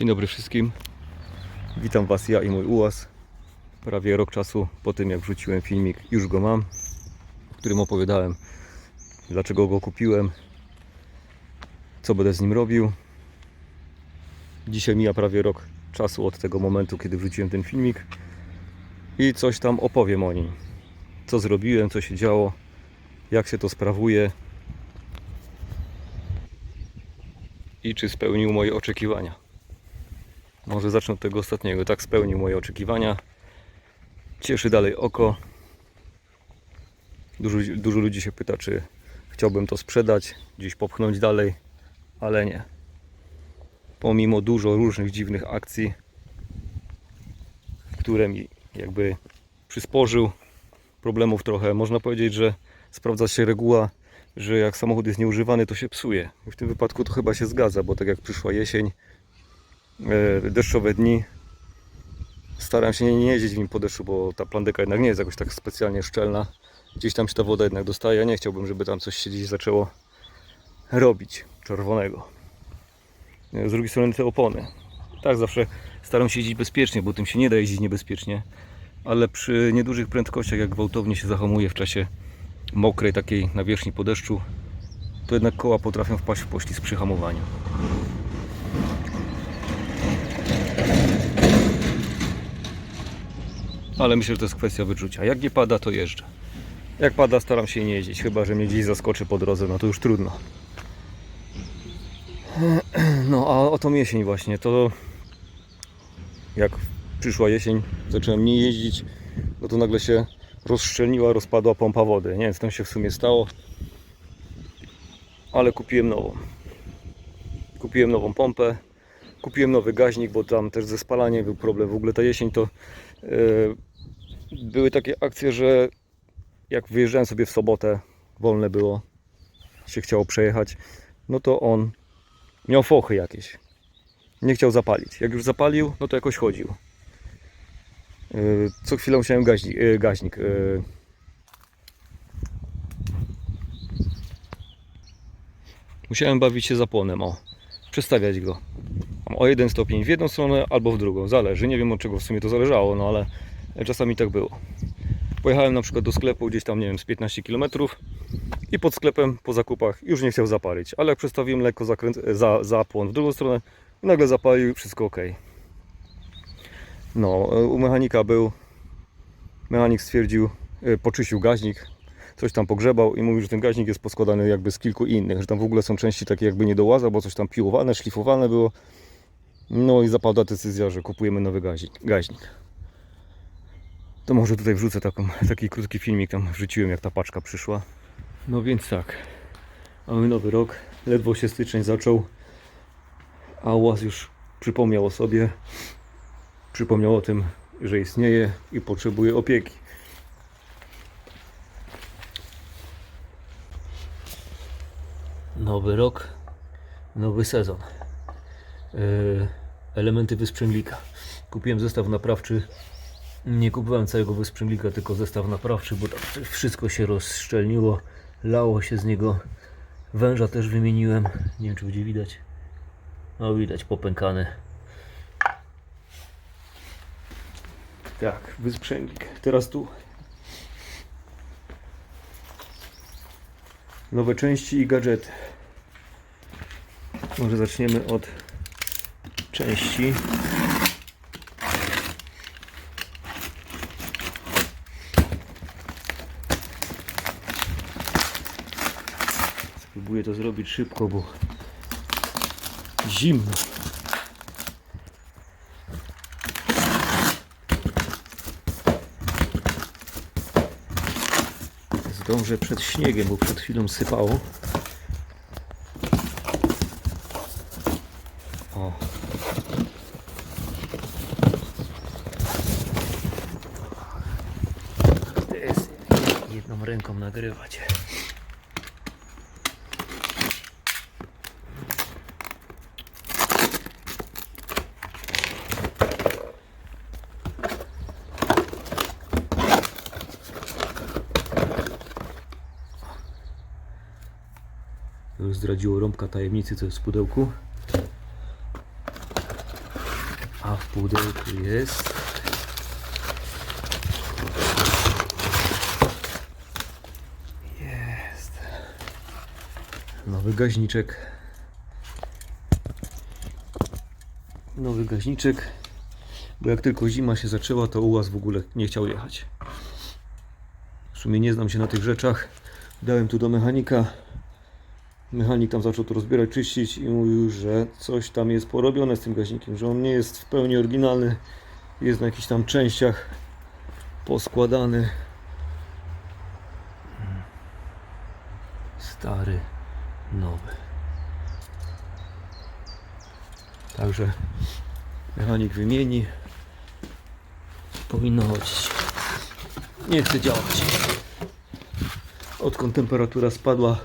Dzień dobry wszystkim. Witam Was ja i mój ułaz. Prawie rok czasu po tym jak wrzuciłem filmik, już go mam, w którym opowiadałem dlaczego go kupiłem, co będę z nim robił. Dzisiaj mija prawie rok czasu od tego momentu, kiedy wrzuciłem ten filmik i coś tam opowiem o nim. Co zrobiłem, co się działo, jak się to sprawuje i czy spełnił moje oczekiwania. Może zacznę od tego ostatniego. Tak spełnił moje oczekiwania. Cieszy dalej oko. Dużo, dużo ludzi się pyta, czy chciałbym to sprzedać, gdzieś popchnąć dalej, ale nie. Pomimo dużo różnych dziwnych akcji, które mi jakby przysporzył problemów trochę. Można powiedzieć, że sprawdza się reguła, że jak samochód jest nieużywany, to się psuje. I w tym wypadku to chyba się zgadza, bo tak jak przyszła jesień, deszczowe dni, staram się nie, jeździć w nim po deszczu, bo ta plandyka jednak nie jest jakoś tak specjalnie szczelna. Gdzieś tam się ta woda jednak dostaje. Ja nie chciałbym, żeby tam coś się gdzieś zaczęło robić czerwonego. E, Z drugiej strony te opony. Tak, zawsze staram się jeździć bezpiecznie, bo tym się nie da jeździć niebezpiecznie. Ale przy niedużych prędkościach, jak gwałtownie się zahamuje w czasie mokrej takiej nawierzchni po deszczu, to jednak koła potrafią wpaść w poślizg przy hamowaniu. Ale myślę, że to jest kwestia wyczucia. Jak nie pada, to jeżdżę. Jak pada, staram się nie jeździć, chyba że mnie gdzieś zaskoczy po drodze, no to już trudno. No a o jesień właśnie, to jak przyszła jesień, zacząłem nie jeździć, no to nagle się rozszczelniła, rozpadła pompa wody. Nie wiem, co tam się w sumie stało, ale kupiłem nową. Kupiłem nową pompę, kupiłem nowy gaźnik, bo tam też ze spalaniem był problem. W ogóle ta jesień to e, były takie akcje, że jak wyjeżdżałem sobie w sobotę, wolne było, się chciało przejechać, no to on miał fochy jakieś. Nie chciał zapalić. Jak już zapalił, no to jakoś chodził. Yy, Co chwilę musiałem gaźnik. yy, gaźnik yy. Musiałem bawić się zapłonem, o. Przestawiać go. O jeden stopień w jedną stronę albo w drugą. Zależy. Nie wiem od czego w sumie to zależało, no ale czasami tak było. Pojechałem na przykład do sklepu gdzieś tam, nie wiem, z 15 km i pod sklepem po zakupach już nie chciał zapalić. Ale jak przestawiłem lekko zakręt, za, zapłon w drugą stronę, nagle zapalił wszystko ok. No, u mechanika był. Mechanik stwierdził, e, poczyścił gaźnik, coś tam pogrzebał i mówił, że ten gaźnik jest poskładany jakby z kilku innych, że tam w ogóle są części takie jakby nie do bo coś tam piłowane, szlifowane było. No i zapadła decyzja, że kupujemy nowy gaźnik. gaźnik. To może tutaj wrzucę taką, taki krótki filmik, tam wrzuciłem jak ta paczka przyszła. No więc tak, mamy nowy rok, ledwo się styczeń zaczął, a łaz już przypomniał o sobie, przypomniał o tym, że istnieje i potrzebuje opieki. Nowy rok, nowy sezon. Yy, elementy wysprzęglika. Kupiłem zestaw naprawczy. Nie kupowałem całego wysprzęglika, tylko zestaw naprawczy, bo tam wszystko się rozszczelniło, lało się z niego. Węża też wymieniłem. Nie wiem, czy będzie widać. No widać, popękany. Tak, wysprzęglik. Teraz tu. Nowe części i gadżety. Może zaczniemy od części. Spróbuję to zrobić szybko, bo zimno. Zdążę przed śniegiem, bo przed chwilą sypało. O. Jest jedną ręką nagrywać. Zdradziło rąbka tajemnicy, co jest w pudełku. A w pudełku jest. Jest. Nowy gaźniczek. Nowy gaźniczek. Bo jak tylko zima się zaczęła, to ułaz w ogóle nie chciał jechać. W sumie nie znam się na tych rzeczach. Dałem tu do mechanika. Mechanik tam zaczął to rozbierać, czyścić i mówił, że coś tam jest porobione z tym gaźnikiem, że on nie jest w pełni oryginalny, jest na jakichś tam częściach poskładany. Stary, nowy. Także mechanik wymieni. Powinno chodzić. Nie chce działać odkąd temperatura spadła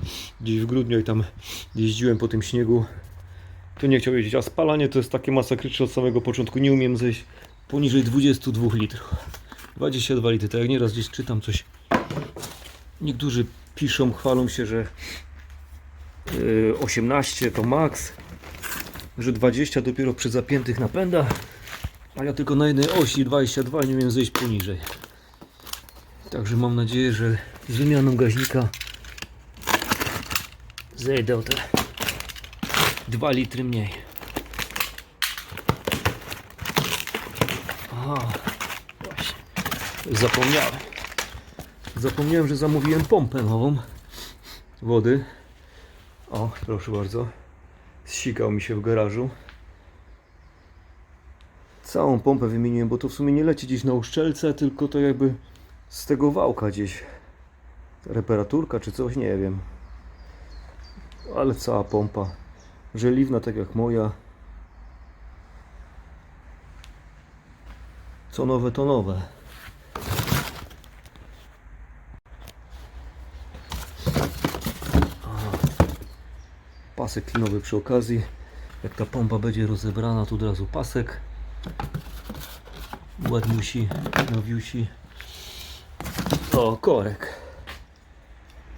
gdzieś w grudniu i tam jeździłem po tym śniegu, to nie chciał jeździć. A spalanie to jest takie masakryczne od samego początku. Nie umiem zejść poniżej 22 litrów. 22 litry, tak jak nieraz gdzieś czytam coś. Niektórzy piszą, chwalą się, że yy, 18 to maks, że 20 dopiero przy zapiętych napędach, a ja tylko na jednej osi 22 nie umiem zejść poniżej. Także mam nadzieję, że z wymianą gaźnika zejdę o te 2 litry mniej. Aha, właśnie. Zapomniałem. Zapomniałem, że zamówiłem pompę nową wody. O, proszę bardzo. Zsikał mi się w garażu. Całą pompę wymieniłem, bo to w sumie nie leci gdzieś na uszczelce, tylko to jakby z tego wałka gdzieś reparaturka czy coś, nie wiem. Ale cała pompa. Żeliwna tak jak moja. Co nowe to nowe. Pasek klinowy przy okazji. Jak ta pompa będzie rozebrana, to od razu pasek. Ładniusi, nowiusi. O, korek.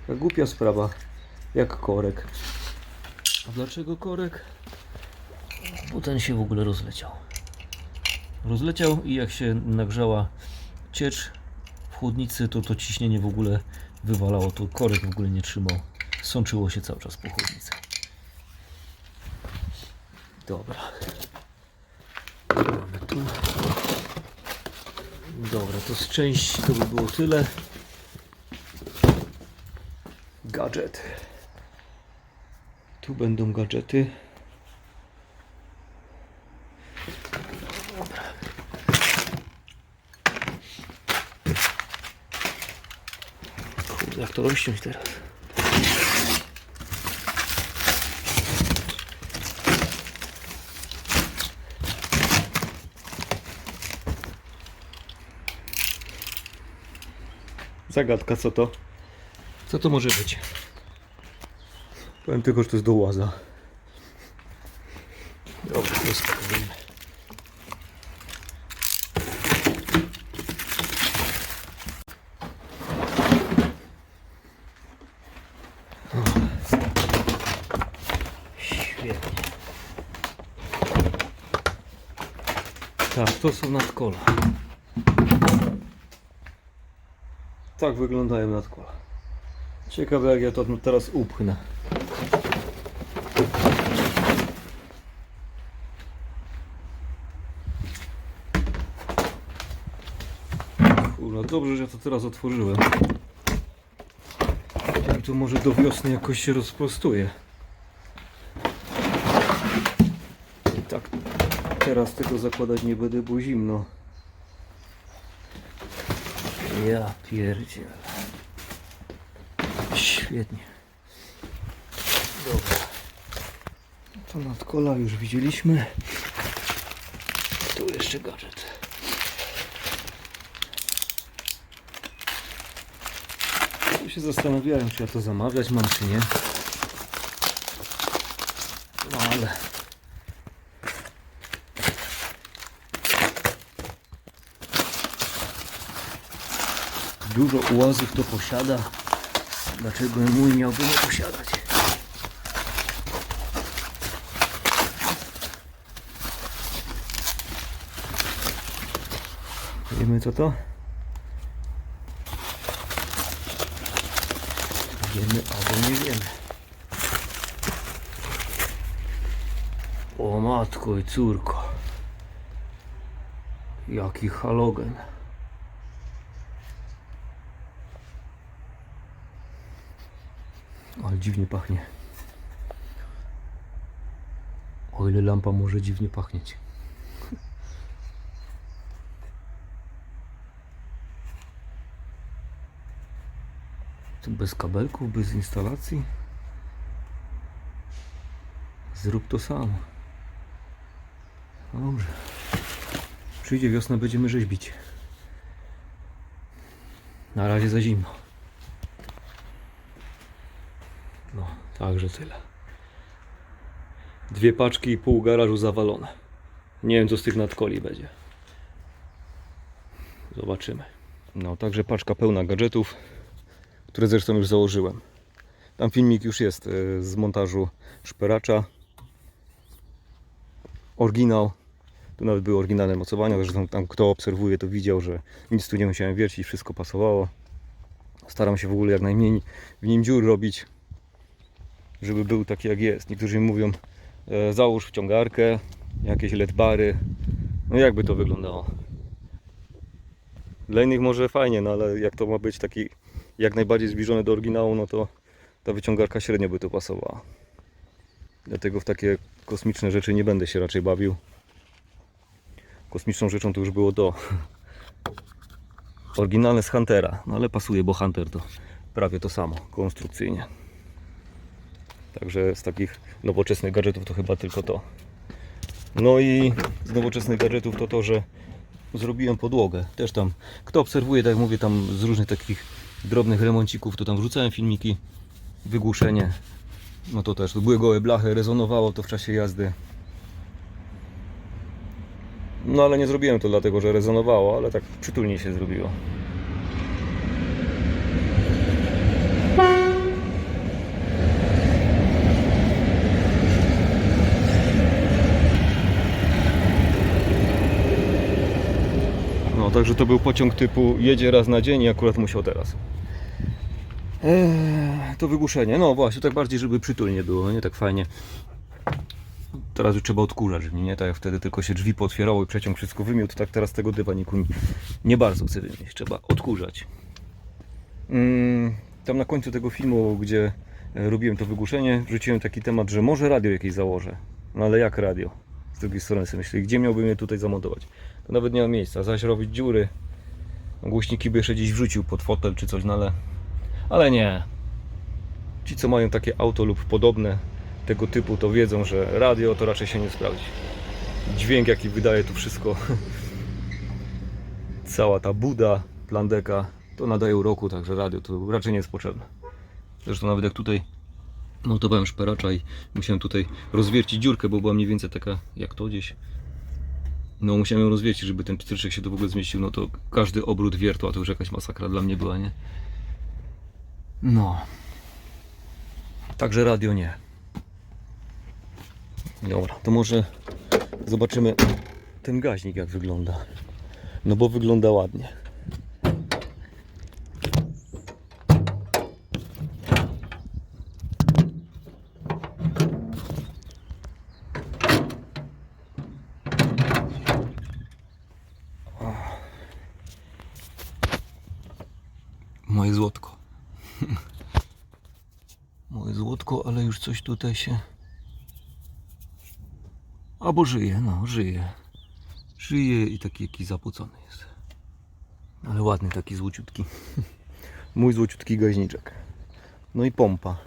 Głupia sprawa. Jak korek. A dlaczego korek? Bo ten się w ogóle rozleciał. Rozleciał i jak się nagrzała ciecz w chłodnicy, to to ciśnienie w ogóle wywalało. To korek w ogóle nie trzymał. Sączyło się cały czas po chłodnicy. Dobra. Mamy tu. Dobra, to z części to by było tyle. Gadżet. Tu będą gadżety. Dobra. Kurde, jak to rozciąć teraz? Zagadka, co to? Co to może być? Powiem tylko, że to jest do łaza. Dobra, to. Świetnie. Tak, to są nadkola. Tak wyglądają nadkola. Ciekawe jak ja to teraz upchnę. Kurwa, dobrze, że ja to teraz otworzyłem. I to może do wiosny jakoś się rozprostuje. I tak teraz tego zakładać nie będę, bo zimno. Ja pierdzielę. Świetnie. To nadkola już widzieliśmy. Tu jeszcze gadżet. Tu się zastanawiałem, czy ja to zamawiać mam, czy nie. No ale... Dużo ułazów to posiada. Dlaczego mój miałby nie posiadać? Wiemy co to? Wiemy albo nie wiemy. O matko i córko. Jaki halogen. Ale dziwnie pachnie. O ile lampa może dziwnie pachnieć. Bez kabelków, bez instalacji. Zrób to sam. No dobrze. Przyjdzie wiosna, będziemy rzeźbić. Na razie za zimno. No, także tyle. Dwie paczki i pół garażu zawalone. Nie wiem, co z tych nadkoli będzie. Zobaczymy. No, także paczka pełna gadżetów, które zresztą już założyłem. Tam filmik już jest e, z montażu szperacza. Oryginał. Tu nawet były oryginalne mocowania, zresztą tam kto obserwuje to widział, że nic tu nie musiałem wiercić, wszystko pasowało. Staram się w ogóle jak najmniej w nim dziur robić, żeby był taki jak jest. Niektórzy mi mówią, e, załóż wciągarkę, jakieś LED bary. No jakby to wyglądało? Dla innych może fajnie, no ale jak to ma być taki jak najbardziej zbliżony do oryginału, no to ta wyciągarka średnio by tu pasowała. Dlatego w takie kosmiczne rzeczy nie będę się raczej bawił. Kosmiczną rzeczą to już było to. Oryginalne z Huntera, no ale pasuje, bo Hunter to prawie to samo konstrukcyjnie. Także z takich nowoczesnych gadżetów to chyba tylko to. No i z nowoczesnych gadżetów to to, że zrobiłem podłogę. Też tam, kto obserwuje, tak jak mówię, tam z różnych takich drobnych remoncików, to tam wrzucałem filmiki, wygłuszenie. No to też, to były gołe blachy, rezonowało to w czasie jazdy. No ale nie zrobiłem to dlatego, że rezonowało, ale tak przytulnie się zrobiło. Także to był pociąg typu jedzie raz na dzień i akurat musiał teraz. Eee, to wygłuszenie, no właśnie, tak bardziej, żeby przytulnie było, nie tak fajnie. Teraz już trzeba odkurzać, nie tak jak wtedy tylko się drzwi pootwierało i przeciąg wszystko wymiótł, tak teraz tego dywaniku nie, nie bardzo chcę wymieć, trzeba odkurzać. Mm, tam na końcu tego filmu, gdzie e, robiłem to wygłuszenie, wrzuciłem taki temat, że może radio jakieś założę. No ale jak radio? Z drugiej strony sobie myślę, gdzie miałbym je tutaj zamontować? To nawet nie ma miejsca, zaś robić dziury. Głośniki by jeszcze gdzieś wrzucił pod fotel czy coś, no ale, ale nie. Ci co mają takie auto lub podobne tego typu, to wiedzą, że radio to raczej się nie sprawdzi. Dźwięk jaki wydaje tu wszystko, cała ta buda, plandeka, to nadaje uroku, także radio to raczej nie jest potrzebne. Zresztą nawet jak tutaj montowałem szperacza i musiałem tutaj rozwiercić dziurkę, bo była mniej więcej taka jak to gdzieś. No musiałem ją rozwiercić, żeby ten pstryczek się tu w ogóle zmieścił, no to każdy obrót wiertła to już jakaś masakra dla mnie była, nie? No. Także radio nie. Dobra, to może zobaczymy ten gaźnik jak wygląda. No bo wygląda ładnie. Moje złotko. Moje złotko, ale już coś tutaj się. Albo żyje, no, żyje. Żyje i taki jakiś zapocony jest. Ale ładny taki złociutki. Mój złociutki gaźniczek. No i pompa.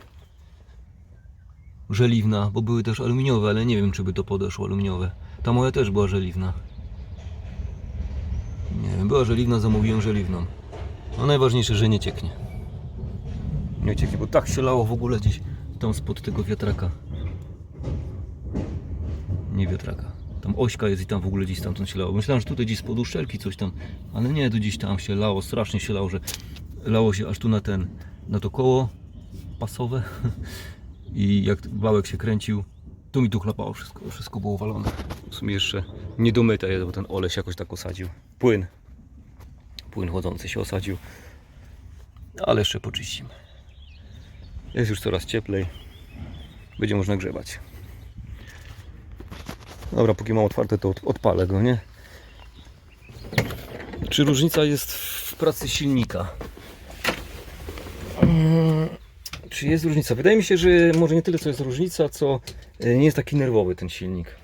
Żeliwna, bo były też aluminiowe, ale nie wiem czy by to podeszło aluminiowe. Ta moja też była żeliwna. Nie wiem, była żeliwna, zamówiłem żeliwną. No najważniejsze, że nie cieknie. Nie cieknie, bo tak się lało w ogóle gdzieś tam spod tego wiatraka. Nie wiatraka. Tam ośka jest i tam w ogóle gdzieś stamtąd się lało. Myślałem, że tutaj gdzieś spod uszczelki coś tam, ale nie, to gdzieś tam się lało, strasznie się lało, że lało się aż tu na ten, na to koło pasowe i jak wałek się kręcił, to mi tu chlapało wszystko, wszystko było walone. W sumie jeszcze nie domyte jest, bo ten oleś jakoś tak osadził. Płyn Płyn chodzący się osadził. Ale jeszcze poczyścimy. Jest już coraz cieplej. Będzie można grzebać. Dobra, póki mam otwarte, to od- odpalę go, nie? Czy różnica jest w pracy silnika? Mm, Czy jest różnica? Wydaje mi się, że może nie tyle co jest różnica, co e, nie jest taki nerwowy ten silnik.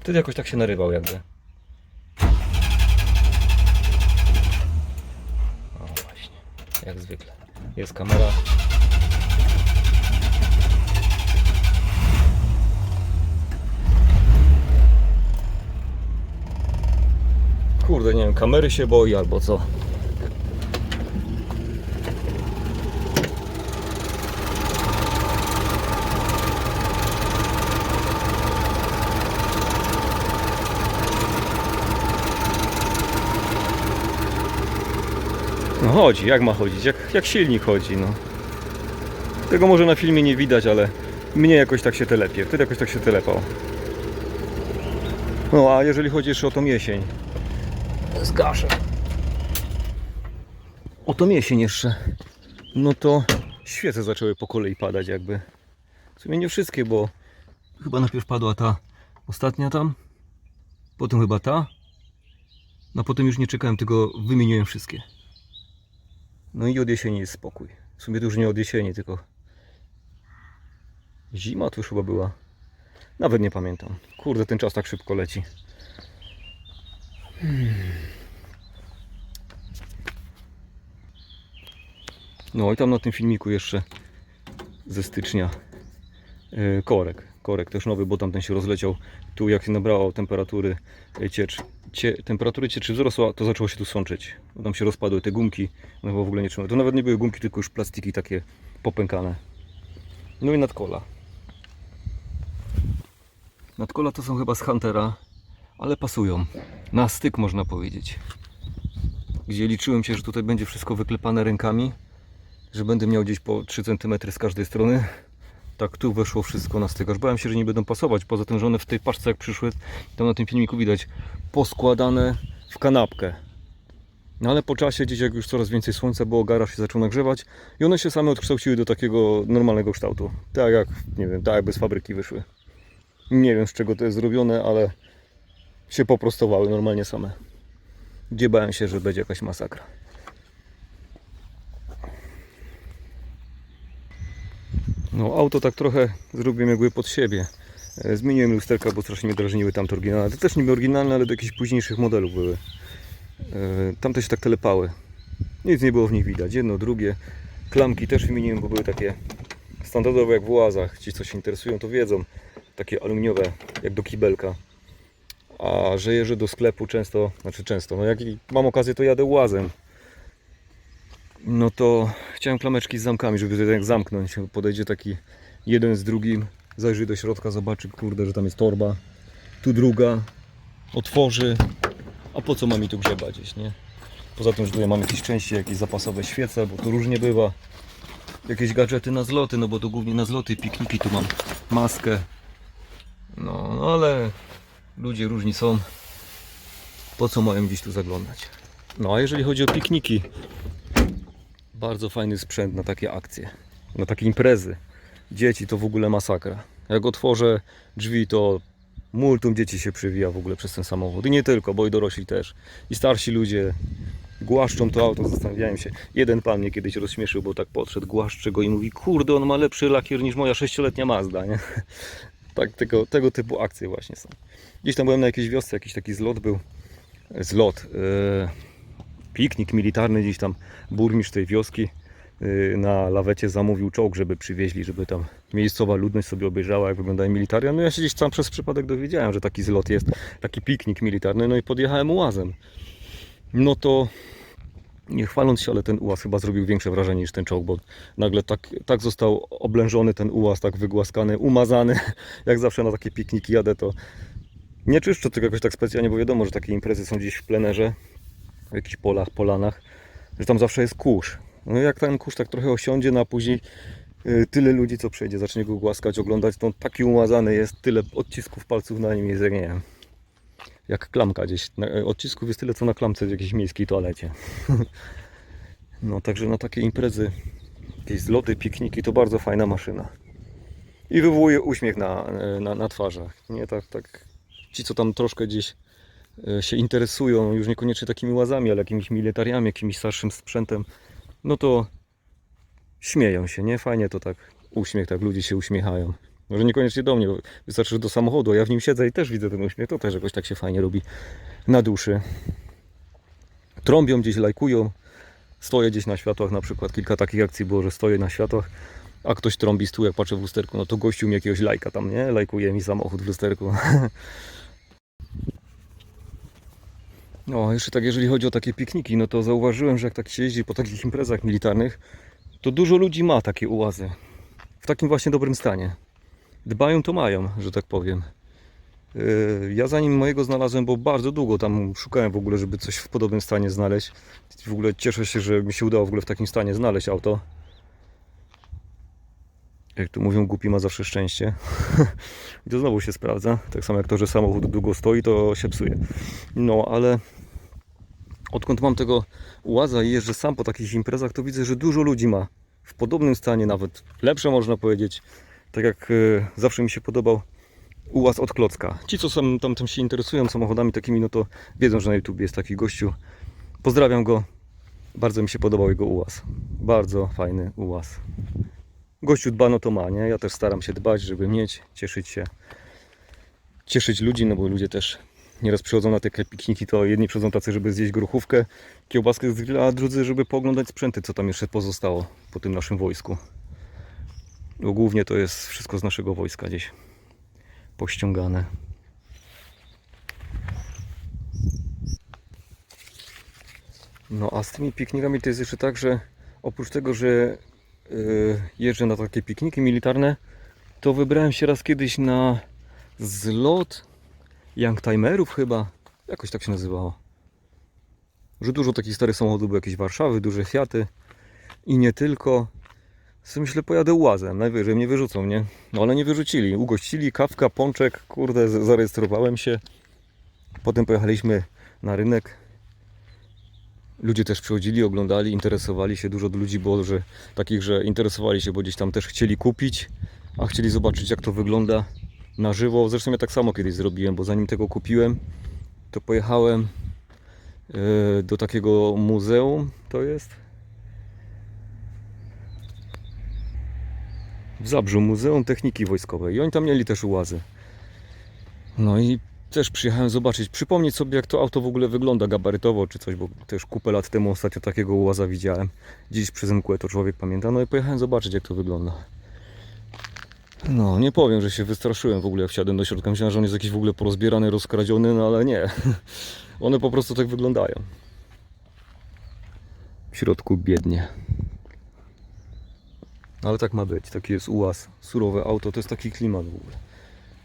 Wtedy jakoś tak się narywał jakby. O właśnie, jak zwykle. Jest kamera. Kurde, nie wiem, kamery się boi albo co. No chodzi, jak ma chodzić? Jak, jak silnik chodzi, no. Tego może na filmie nie widać, ale mnie jakoś tak się telepie. Wtedy jakoś tak się telepał. No a jeżeli chodzi jeszcze o tą jesień. Zgaszę. O tą jesień jeszcze. No to świece zaczęły po kolei padać jakby. W sumie nie wszystkie, bo chyba najpierw padła ta ostatnia tam. Potem chyba ta. No potem już nie czekałem, tylko wymieniłem wszystkie. No i od jesieni jest spokój. W sumie to już nie od jesieni, tylko zima to już chyba była. Nawet nie pamiętam. Kurde, ten czas tak szybko leci. No i tam na tym filmiku jeszcze ze stycznia yy, korek. Korek też nowy, bo tamten się rozleciał. Tu jak się nabrało temperatury yy, ciecz, cie, temperatury cieczy wzrosła, to zaczęło się tu sączyć. Tam się rozpadły te gumki, no bo w ogóle nie trzymały. To nawet nie były gumki, tylko już plastiki takie popękane. No i nadkola. Nadkola to są chyba z Huntera, ale pasują. Na styk można powiedzieć. Gdzie liczyłem się, że tutaj będzie wszystko wyklepane rękami, że będę miał gdzieś po 3 cm z każdej strony. Tak tu weszło wszystko na styk. Aż bałem się, że nie będą pasować. Poza tym, że one w tej paczce jak przyszły, tam na tym filmiku widać poskładane w kanapkę. No ale po czasie, gdzieś jak już coraz więcej słońca było, garaż się zaczął nagrzewać i one się same odkształciły do takiego normalnego kształtu. Tak jak, nie wiem, tak jakby z fabryki wyszły. Nie wiem z czego to jest zrobione, ale się poprostowały normalnie same. Gdzie bałem się, że będzie jakaś masakra. No auto tak trochę zrobiłem jakby pod siebie. E, Zmieniłem lusterka, bo strasznie mnie drażniły tamte oryginalne. To też niby oryginalne, ale do jakichś późniejszych modelów były. E, Tamte się tak telepały. Nic nie było w nich widać. Jedno, drugie. Klamki też wymieniłem, bo były takie standardowe jak w łazach. Ci, co się interesują, to wiedzą. Takie aluminiowe, jak do kibelka. A że jeżdżę do sklepu często, znaczy często, no jak mam okazję, to jadę łazem. No to chciałem klameczki z zamkami, żeby to jak zamknąć. Podejdzie taki jeden z drugim, zajrzy do środka, zobaczy, kurde, że tam jest torba. Tu druga, otworzy. A po co mam mi tu grzebać nie? Poza tym, że tutaj mam jakieś części, jakieś zapasowe świece, bo to różnie bywa. Jakieś gadżety na zloty, no bo to głównie na zloty, pikniki, tu mam maskę. No, no ale ludzie różni są. Po co mają gdzieś tu zaglądać? No a jeżeli chodzi o pikniki, bardzo fajny sprzęt na takie akcje, na takie imprezy. Dzieci to w ogóle masakra. Jak otworzę drzwi, to multum dzieci się przywija w ogóle przez ten samochód. I nie tylko, bo i dorośli też. I starsi ludzie głaszczą to auto, zastanawiałem się. Jeden pan mnie kiedyś rozśmieszył, bo tak podszedł, głaszcze go i mówi, kurde, on ma lepszy lakier niż moja sześcioletnia Mazda, nie? Tak, tego, tego typu akcje właśnie są. Gdzieś tam byłem na jakiejś wiosce, jakiś taki zlot był. Zlot. e, piknik militarny gdzieś tam. Burmistrz tej wioski e, na lawecie zamówił czołg, żeby przywieźli, żeby tam miejscowa ludność sobie obejrzała, jak wyglądają militaria. No ja się gdzieś tam przez przypadek dowiedziałem, że taki zlot jest, taki piknik militarny, no i podjechałem ułazem. No to nie chwaląc się, ale ten ułaz chyba zrobił większe wrażenie niż ten czołg, bo nagle tak, tak został oblężony ten ułaz, tak wygłaskany, umazany. Jak zawsze na takie pikniki jadę, to nie czyszczę tego jakoś tak specjalnie, bo wiadomo, że takie imprezy są gdzieś w plenerze, w jakichś polach, polanach, że tam zawsze jest kurz. No jak ten kurz tak trochę osiądzie, no a później y, tyle ludzi, co przejdzie, zacznie go głaskać, oglądać, to on taki umazany jest, tyle odcisków palców na nim jest, jak nie wiem. Jak klamka gdzieś. E, Odcisków jest tyle co na klamce w jakiejś miejskiej toalecie. No także na takie imprezy, jakieś zloty, pikniki to bardzo fajna maszyna. I wywołuje uśmiech na, e, na, na twarzach. Nie tak, tak. Ci co tam troszkę gdzieś e, się interesują, już niekoniecznie takimi łazami, ale jakimiś militariami, jakimś starszym sprzętem, no to śmieją się, nie? Fajnie to tak, uśmiech, tak ludzie się uśmiechają. Może niekoniecznie do mnie, bo wystarczy, do samochodu, a ja w nim siedzę i też widzę ten uśmiech, to też jakoś tak się fajnie robi na duszy. Trąbią gdzieś, lajkują, stoję gdzieś na światłach, na przykład kilka takich akcji było, że stoję na światłach, a ktoś trąbi z tyłu, jak patrzę w lusterku, no to gościu mi jakiegoś lajka tam, nie? Lajkuje mi samochód w lusterku. No, jeszcze tak, jeżeli chodzi o takie pikniki, no to zauważyłem, że jak tak się jeździ po takich imprezach militarnych, to dużo ludzi ma takie ułazy. W takim właśnie dobrym stanie. Dbają to mają, że tak powiem. Yy, Ja zanim mojego znalazłem, bo bardzo długo tam szukałem w ogóle, żeby coś w podobnym stanie znaleźć. W ogóle cieszę się, że mi się udało w ogóle w takim stanie znaleźć auto. Jak tu mówią, głupi ma zawsze szczęście. I to znowu się sprawdza. Tak samo jak to, że samochód długo stoi, to się psuje. No, ale odkąd mam tego ułaza i jeżdżę sam po takich imprezach, to widzę, że dużo ludzi ma w podobnym stanie, nawet lepsze można powiedzieć. Tak jak e, zawsze mi się podobał ułaz od klocka. Ci, co sam, tam, tam się interesują samochodami takimi, no to wiedzą, że na YouTube jest taki gościu. Pozdrawiam go. Bardzo mi się podobał jego ułaz. Bardzo fajny ułaz. Gościu dba, no to ma, nie? Ja też staram się dbać, żeby mieć, cieszyć się. Cieszyć ludzi, no bo ludzie też nieraz przychodzą na takie pikniki, to jedni przychodzą tacy, żeby zjeść grochówkę, kiełbaskę z grilla, a drudzy, żeby pooglądać sprzęty, co tam jeszcze pozostało po tym naszym wojsku. Bo głównie to jest wszystko z naszego wojska gdzieś pościągane. No a z tymi piknikami to jest jeszcze tak, że oprócz tego, że yy, jeżdżę na takie pikniki militarne, to wybrałem się raz kiedyś na zlot Youngtimerów chyba, jakoś tak się nazywało. Że dużo takich starych samochodów jakieś Warszawy, duże Fiaty i nie tylko. Sobie myślę, pojadę łazem, najwyżej mnie wyrzucą, nie? No ale nie wyrzucili, ugościli, kawka, pączek, kurde, zarejestrowałem się. Potem pojechaliśmy na rynek. Ludzie też przychodzili, oglądali, interesowali się. Dużo ludzi było, że takich, że interesowali się, bo gdzieś tam też chcieli kupić, a chcieli zobaczyć, jak to wygląda na żywo. Zresztą ja tak samo kiedyś zrobiłem, bo zanim tego kupiłem, to pojechałem e, do takiego muzeum. To jest w Zabrzu, Muzeum Techniki Wojskowej. I oni tam mieli też ułazy. No i też przyjechałem zobaczyć, przypomnieć sobie, jak to auto w ogóle wygląda gabarytowo czy coś, bo też kupę lat temu ostatnio takiego ułaza widziałem. Dziś przez mgłę to człowiek pamięta. No i pojechałem zobaczyć, jak to wygląda. No, nie powiem, że się wystraszyłem w ogóle, jak wsiadłem do środka. Myślałem, że on jest jakiś w ogóle porozbierany, rozkradziony, no ale nie. One po prostu tak wyglądają. W środku biednie. Ale tak ma być, taki jest ułaz, surowe auto, to jest taki klimat w ogóle.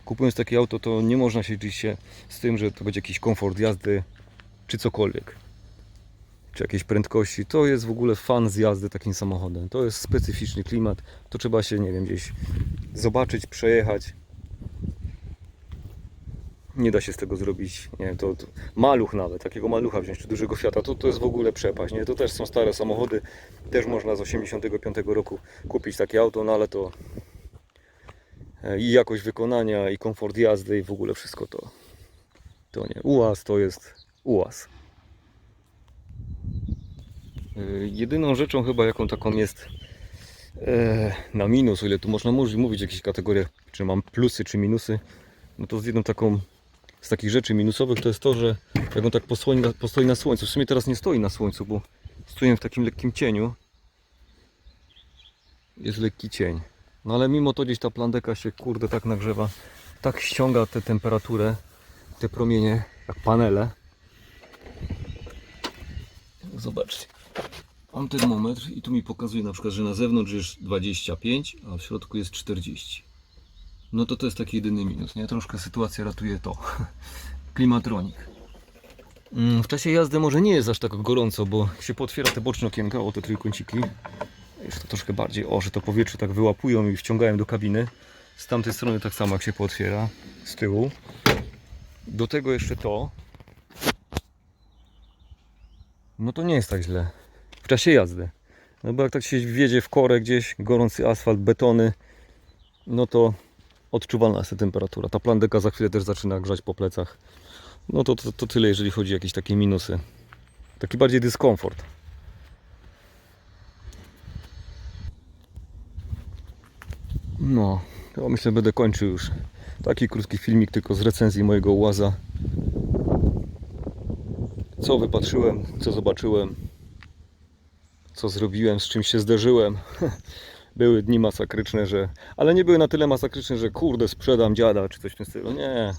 Kupując takie auto, to nie można się liczyć się z tym, że to będzie jakiś komfort jazdy, czy cokolwiek. Czy jakieś prędkości. To jest w ogóle fan z jazdy takim samochodem. To jest specyficzny klimat. To trzeba się, nie wiem, gdzieś zobaczyć, przejechać. Nie da się z tego zrobić, nie wiem, to, to maluch nawet, takiego malucha wziąć, czy dużego Fiata, to, to jest w ogóle przepaść, nie? To też są stare samochody, też można z 85 roku kupić takie auto, no ale to e, i jakość wykonania, i komfort jazdy, i w ogóle wszystko to, to nie. UAZ to jest UAZ. E, Jedyną rzeczą chyba, jaką taką jest e, na minus, o ile tu można mówić, mówić jakieś kategorie, czy mam plusy, czy minusy, no to z jedną taką z takich rzeczy minusowych to jest to, że jak on tak postoi na, postoi na słońcu, w sumie teraz nie stoi na słońcu, bo stoję w takim lekkim cieniu. Jest lekki cień. No ale mimo to gdzieś ta plandeka się kurde tak nagrzewa, tak ściąga tę temperaturę, te promienie, jak panele. Zobaczcie. Mam termometr i tu mi pokazuje na przykład, że na zewnątrz jest 25, a w środku jest 40. No to to jest taki jedyny minus, nie? Troszkę sytuacja ratuje to. Klimatronik. Mm, W czasie jazdy może nie jest aż tak gorąco, bo się potwiera te boczne okienka, o te trójkąciki. Już to troszkę bardziej, o, że to powietrze tak wyłapują i wciągają do kabiny. Z tamtej strony tak samo jak się potwiera, z tyłu. Do tego jeszcze to. No to nie jest tak źle. W czasie jazdy. No bo jak tak się wjedzie w korę gdzieś, gorący asfalt, betony, no to odczuwalna jest ta temperatura. Ta plandeka za chwilę też zaczyna grzać po plecach. No to, to, to tyle, jeżeli chodzi o jakieś takie minusy. Taki bardziej dyskomfort. No, to myślę, będę kończył już. Taki krótki filmik tylko z recenzji mojego łaza. Co wypatrzyłem, co zobaczyłem, co zrobiłem, z czym się zderzyłem. Były dni masakryczne, że. Ale nie były na tyle masakryczne, że kurde, sprzedam dziada czy coś w tym stylu. Nie.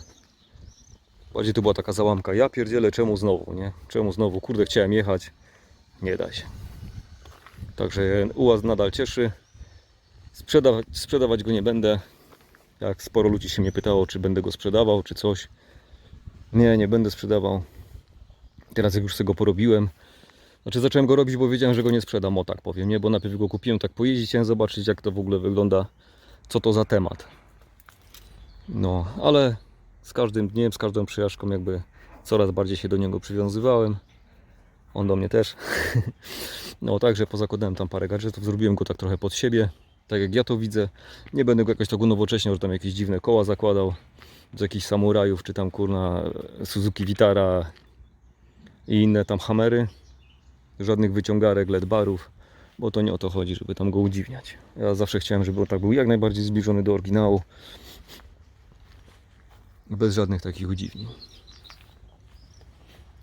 Bardziej to była taka załamka. Ja pierdzielę, czemu znowu, nie? Czemu znowu? Kurde, chciałem jechać. Nie da się. Także ułaz nadal cieszy. Sprzedawać, sprzedawać go nie będę. Jak sporo ludzi się mnie pytało, czy będę go sprzedawał, czy coś. Nie, nie będę sprzedawał. Teraz jak już sobie go porobiłem. Znaczy zacząłem go robić, bo wiedziałem, że go nie sprzedam, o tak powiem, nie? Bo najpierw go kupiłem tak pojeździć, chciałem zobaczyć jak to w ogóle wygląda, co to za temat. No, ale z każdym dniem, z każdą przejażdżką jakby coraz bardziej się do niego przywiązywałem. On do mnie też. No, także pozakładałem tam parę gadżetów, zrobiłem go tak trochę pod siebie, tak jak ja to widzę. Nie będę go jakoś tak unowocześniał, że tam jakieś dziwne koła zakładał z jakichś samurajów, czy tam kurna Suzuki Vitara i inne tam hamery. Żadnych wyciągarek, LED barów, bo to nie o to chodzi, żeby tam go udziwniać. Ja zawsze chciałem, żeby on tak był jak najbardziej zbliżony do oryginału. Bez żadnych takich udziwnień.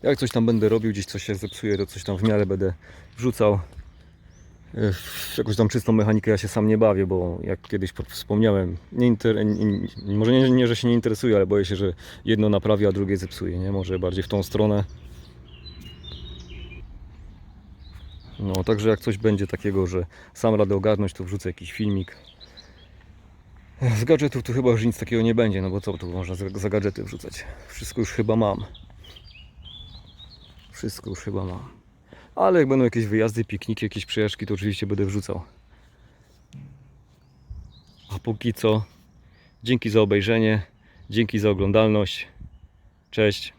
Jak coś tam będę robił, gdzieś coś się zepsuje, to coś tam w miarę będę wrzucał. E, jakąś tam czystą mechanikę ja się sam nie bawię, bo jak kiedyś po- wspomniałem, nie inter... może nie, nie, że się nie interesuję, ale boję się, że jedno naprawi, a drugie zepsuje, nie? Może bardziej w tą stronę. No, także jak coś będzie takiego, że sam radę ogarnąć, to wrzucę jakiś filmik. Z gadżetów tu chyba już nic takiego nie będzie, no bo co tu można za, gadżety wrzucać? Wszystko już chyba mam. Wszystko już chyba mam. Ale jak będą jakieś wyjazdy, pikniki, jakieś przejażdżki, to oczywiście będę wrzucał. A póki co, dzięki za obejrzenie, dzięki za oglądalność. Cześć.